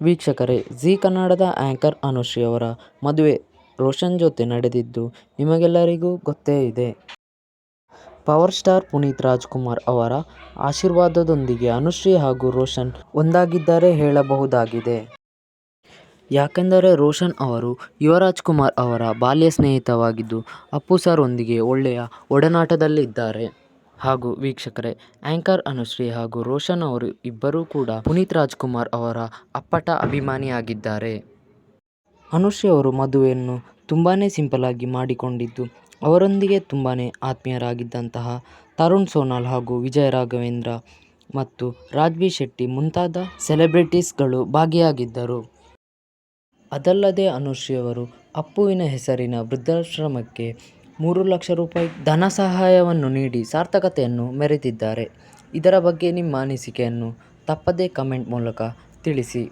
ವೀಕ್ಷಕರೇ, ಜೀ ಕನ್ನಡದ ಆ್ಯಂಕರ್ ಅನುಶ್ರೀ ಅವರ ಮದುವೆ ರೋಷನ್ ಜೊತೆ ನಡೆದಿದ್ದು ನಿಮಗೆಲ್ಲರಿಗೂ ಗೊತ್ತೇ ಇದೆ. ಪವರ್ ಸ್ಟಾರ್ ಪುನೀತ್ ರಾಜ್ಕುಮಾರ್ ಅವರ ಆಶೀರ್ವಾದದೊಂದಿಗೆ ಅನುಶ್ರೀ ಹಾಗೂ ರೋಷನ್ ಒಂದಾಗಿದ್ದಾರೆ ಹೇಳಬಹುದಾಗಿದೆ. ಯಾಕೆಂದರೆ ರೋಷನ್ ಅವರು ಯುವರಾಜ್ ಕುಮಾರ್ ಅವರ ಬಾಲ್ಯ ಸ್ನೇಹಿತವಾಗಿದ್ದು, ಅಪ್ಪು ಸರ್ ಒಂದಿಗೆ ಒಳ್ಳೆಯ ಒಡನಾಟದಲ್ಲಿದ್ದಾರೆ. ಹಾಗೂ ವೀಕ್ಷಕರೇ ಆ್ಯಂಕರ್ ಅನುಶ್ರೀ ಹಾಗೂ ರೋಷನ್ ಅವರು ಇಬ್ಬರೂ ಕೂಡ ಪುನೀತ್ ರಾಜ್ಕುಮಾರ್ ಅವರ ಅಪ್ಪಟ ಅಭಿಮಾನಿಯಾಗಿದ್ದಾರೆ. ಅನುಶ್ರೀ ಅವರು ಮದುವೆಯನ್ನು ತುಂಬಾ ಸಿಂಪಲ್ ಆಗಿ ಮಾಡಿಕೊಂಡಿದ್ದು, ಅವರೊಂದಿಗೆ ತುಂಬಾ ಆತ್ಮೀಯರಾಗಿದ್ದಂತಹ ತರುಣ್ ಸೋನಾಲ್ ಹಾಗೂ ವಿಜಯ ರಾಘವೇಂದ್ರ ಮತ್ತು ರಾಜ್ವಿ ಶೆಟ್ಟಿ ಮುಂತಾದ ಸೆಲೆಬ್ರಿಟೀಸ್ಗಳು ಭಾಗಿಯಾಗಿದ್ದರು. ಅದಲ್ಲದೆ ಅನುಶ್ರೀ ಅವರು ಅಪ್ಪುವಿನ ಹೆಸರಿನ ವೃದ್ಧಾಶ್ರಮಕ್ಕೆ ಮೂರು ಲಕ್ಷ ರೂಪಾಯಿ ಧನ ಸಹಾಯವನ್ನು ನೀಡಿ ಸಾರ್ಥಕತೆಯನ್ನು ಮೆರೆದಿದ್ದಾರೆ. ಇದರ ಬಗ್ಗೆ ನಿಮ್ಮ ಅನಿಸಿಕೆಯನ್ನು ತಪ್ಪದೆ ಕಮೆಂಟ್ ಮೂಲಕ ತಿಳಿಸಿ.